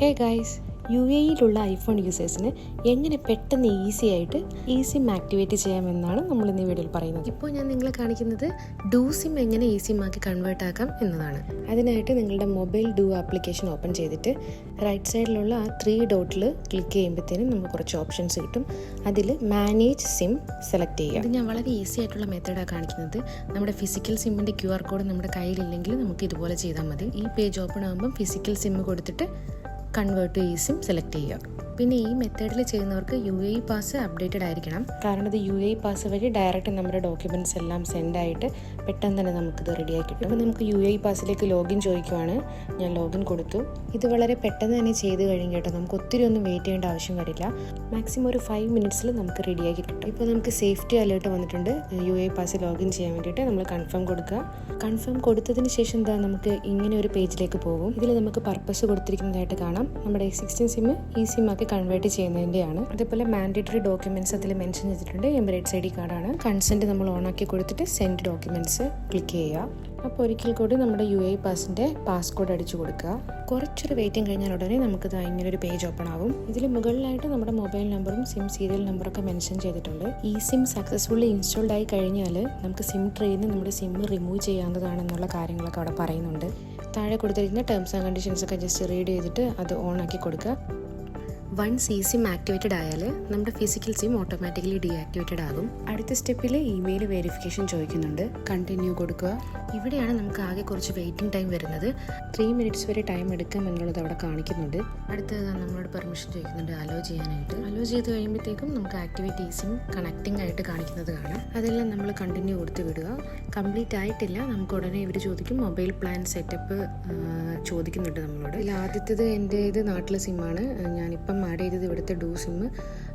ഹേ guys U എയിലുള്ള iPhone യൂസേഴ്സിന് എങ്ങനെ പെട്ടെന്ന് ഈസി ആയിട്ട് ഈ സിം ആക്ടിവേറ്റ് ചെയ്യാമെന്നാണ് നമ്മൾ ഇന്ന് വീഡിയോയിൽ പറയുന്നത്. ഇപ്പോൾ ഞാൻ നിങ്ങളെ കാണിക്കുന്നത് ഡൂ സിം എങ്ങനെ ഈ സിം ആക്കി കൺവേർട്ട് ആക്കാം എന്നതാണ്. അതിനായിട്ട് നിങ്ങളുടെ മൊബൈൽ ഡൂ ആപ്ലിക്കേഷൻ ഓപ്പൺ ചെയ്തിട്ട് റൈറ്റ് സൈഡിലുള്ള ആ ത്രീ ഡോട്ടിൽ ക്ലിക്ക് ചെയ്യുമ്പോഴത്തേനും നമുക്ക് കുറച്ച് ഓപ്ഷൻസ് കിട്ടും. അതിൽ മാനേജ് സിം സെലക്ട് ചെയ്യുക. ഇത് ഞാൻ വളരെ ഈസി ആയിട്ടുള്ള മെത്തേഡാണ് കാണിക്കുന്നത്. നമ്മുടെ ഫിസിക്കൽ സിമ്മിന്റെ ക്യു ആർ കോഡ് നമ്മുടെ കയ്യിലില്ലെങ്കിൽ നമുക്ക് ഇതുപോലെ ചെയ്താൽ മതി. ഈ പേജ് ഓപ്പൺ ആകുമ്പം ഫിസിക്കൽ സിം കൊടുത്തിട്ട് കൺവേർട്ട് ഈ സിം സെലക്ട് ചെയ്യുക. പിന്നെ ഈ മെത്തേഡിൽ ചെയ്യുന്നവർക്ക് യു എ പാസ് അപ്ഡേറ്റഡ് ആയിരിക്കണം. കാരണം ഇത് യു എ പാസ് വഴി ഡയറക്റ്റ് നമ്മുടെ ഡോക്യുമെന്റ്സ് എല്ലാം സെൻഡ് ആയിട്ട് പെട്ടെന്ന് തന്നെ നമുക്കിത് റെഡിയാക്കി കിട്ടും. അപ്പോൾ നമുക്ക് യു എ പാസിലേക്ക് ലോഗിൻ ചോദിക്കുവാണ്. ഞാൻ ലോഗിൻ കൊടുത്തു. ഇത് വളരെ പെട്ടെന്ന് തന്നെ ചെയ്ത് കഴിഞ്ഞ് കേട്ടോ. നമുക്ക് ഒത്തിരി ഒന്നും വെയിറ്റ് ചെയ്യേണ്ട ആവശ്യം വരില്ല. മാക്സിമം ഒരു ഫൈവ് മിനിറ്റ്സിൽ നമുക്ക് റെഡിയാക്കി കിട്ടും. ഇപ്പോൾ നമുക്ക് സേഫ്റ്റി അലേർട്ട് വന്നിട്ടുണ്ട്. യു എ പാസ് ലോഗിൻ ചെയ്യാൻ വേണ്ടിയിട്ട് നമ്മൾ കൺഫേം കൊടുക്കുക. കൺഫേം കൊടുത്തതിന് ശേഷം എന്താ നമുക്ക് ഇങ്ങനെ ഒരു പേജിലേക്ക് പോകും. ഇതിൽ നമുക്ക് പർപ്പസ് കൊടുത്തിരിക്കുന്നതായിട്ട് കാണാം. നമ്മുടെ സിക്സ്റ്റീൻ സിം ഈ സിമ്മാക്കി കൺവേർട്ട് ചെയ്യുന്നതിന്റെയാണ് അതേപോലെ മാൻഡേറ്ററി ഡോക്യുമെന്റ്സ് അതിൽ മെൻഷൻ ചെയ്തിട്ടുണ്ട്. എമിറേറ്റ്സ് ഐ ഡി കാർഡാണ് കൺസെന്റ് നമ്മൾ ഓൺ ആക്കി കൊടുത്തിട്ട് സെൻഡ് ഡോക്യുമെന്റ്സ് ക്ലിക്ക് ചെയ്യുക. അപ്പോൾ ഒരിക്കൽ കൂടി നമ്മുടെ യു ഐ പാസിന്റെ പാസ്കോഡ് അടിച്ചു കൊടുക്കുക. കുറച്ചൊരു വെയിറ്റിംഗ് കഴിഞ്ഞാൽ ഉടനെ നമുക്ക് ഇങ്ങനെ ഒരു പേജ് ഓപ്പൺ ആവും. ഇതിൽ മുകളിലായിട്ട് നമ്മുടെ മൊബൈൽ നമ്പറും സിം സീരിയൽ നമ്പറൊക്കെ മെൻഷൻ ചെയ്തിട്ടുണ്ട്. ഈ സിം സക്സസ്ഫുള്ളി ഇൻസ്റ്റാൾഡ് ആയി കഴിഞ്ഞാൽ നമുക്ക് സിം ട്രെയിൻ നമ്മുടെ സിം റിമൂവ് ചെയ്യാവുന്നതാണെന്നുള്ള കാര്യങ്ങളൊക്കെ അവിടെ പറയുന്നുണ്ട്. താഴെ കൊടുത്തിരിക്കുന്ന ടേംസ് ആൻഡ് കണ്ടീഷൻസ് ഒക്കെ ജസ്റ്റ് റീഡ് ചെയ്തിട്ട് അത് ഓൺ ആക്കി കൊടുക്കുക. വൺസ് ഈ സിം ആക്ടിവേറ്റഡ് ആയാൽ നമ്മുടെ ഫിസിക്കൽ സിം ഓട്ടോമാറ്റിക്കലി ഡീആക്ടിവേറ്റഡ് ആകും. അടുത്ത സ്റ്റെപ്പിൽ ഇമെയിൽ വെരിഫിക്കേഷൻ ചോദിക്കുന്നുണ്ട്. കണ്ടിന്യൂ കൊടുക്കുക. ഇവിടെയാണ് നമുക്ക് ആകെ കുറച്ച് വെയിറ്റിംഗ് ടൈം വരുന്നത്. ത്രീ മിനിറ്റ്സ് വരെ ടൈം എടുക്കും എന്നുള്ളത് അവിടെ കാണിക്കുന്നുണ്ട്. അടുത്തത് നമ്മളോട് പെർമിഷൻ ചോദിക്കുന്നുണ്ട്. അലോ ചെയ്യാനായിട്ട്. അലോ ചെയ്ത് കഴിയുമ്പോഴത്തേക്കും നമുക്ക് ആക്ടിവേറ്റ് ഈ സിം കണക്റ്റിംഗ് ആയിട്ട് കാണിക്കുന്നത് കാണാം. അതെല്ലാം നമ്മൾ കണ്ടിന്യൂ കൊടുത്ത് വിടുക. കംപ്ലീറ്റ് ആയിട്ടില്ല. നമുക്ക് ഉടനെ ഇവർ ചോദിക്കും. മൊബൈൽ പ്ലാൻ സെറ്റപ്പ് ചോദിക്കുന്നുണ്ട് നമ്മളോട്. ഇതിൽ ആദ്യത്തത് എന്റെ ഇത് നാട്ടിലെ സിമ്മാണ് ഞാനിപ്പം ആഡ് ചെയ്തത് ഇവിടുത്തെ ഡൂ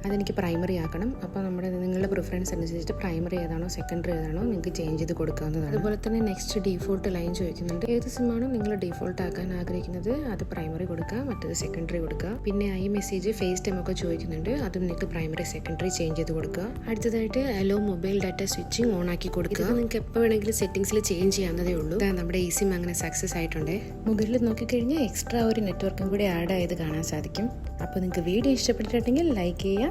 അതെനിക്ക് പ്രൈമറി ആക്കണം. അപ്പോൾ നമ്മുടെ നിങ്ങളുടെ പ്രിഫറൻസ് അനുസരിച്ചിട്ട് പ്രൈമറി ഏതാണോ സെക്കൻഡറി ഏതാണോ നിങ്ങൾക്ക് ചേഞ്ച് ചെയ്ത് കൊടുക്കാവുന്നതാണ്. അതുപോലെ തന്നെ നെക്സ്റ്റ് ഡിഫോൾട്ട് ലൈൻ ചോദിക്കുന്നുണ്ട്. ഏത് സിമ്മാണോ നിങ്ങൾ ഡിഫോൾട്ട് ആക്കാൻ ആഗ്രഹിക്കുന്നത്? അത് പ്രൈമറി കൊടുക്കുക മറ്റേത് സെക്കൻഡറി കൊടുക്കുക. പിന്നെ ഐ മെസ്സേജ് ഫേസ് ടൈം ഒക്കെ ചോദിക്കുന്നുണ്ട്. അതും നിങ്ങൾക്ക് പ്രൈമറി സെക്കൻഡറി ചേഞ്ച് ചെയ്ത് കൊടുക്കുക. അടുത്തതായിട്ട് allow mobile data switching on ആക്കി കൊടുക്കുക. നിങ്ങൾക്ക് എപ്പോൾ വേണമെങ്കിലും സെറ്റിംഗ്സിൽ ചേഞ്ച് ചെയ്യാവുന്നതേ ഉള്ളൂ. നമ്മുടെ ഈ സിം അങ്ങനെ സക്സസ് ആയിട്ടുണ്ട്. മുകളിൽ നോക്കിക്കഴിഞ്ഞാൽ എക്സ്ട്രാ ഒരു നെറ്റ്വർക്കും കൂടി ആഡ് ആയത് കാണാൻ സാധിക്കും. അപ്പോൾ നിങ്ങൾക്ക് വീഡിയോ ഇഷ്ടപ്പെട്ടിട്ടുണ്ടെങ്കിൽ ലൈക്ക് ചെയ്യുക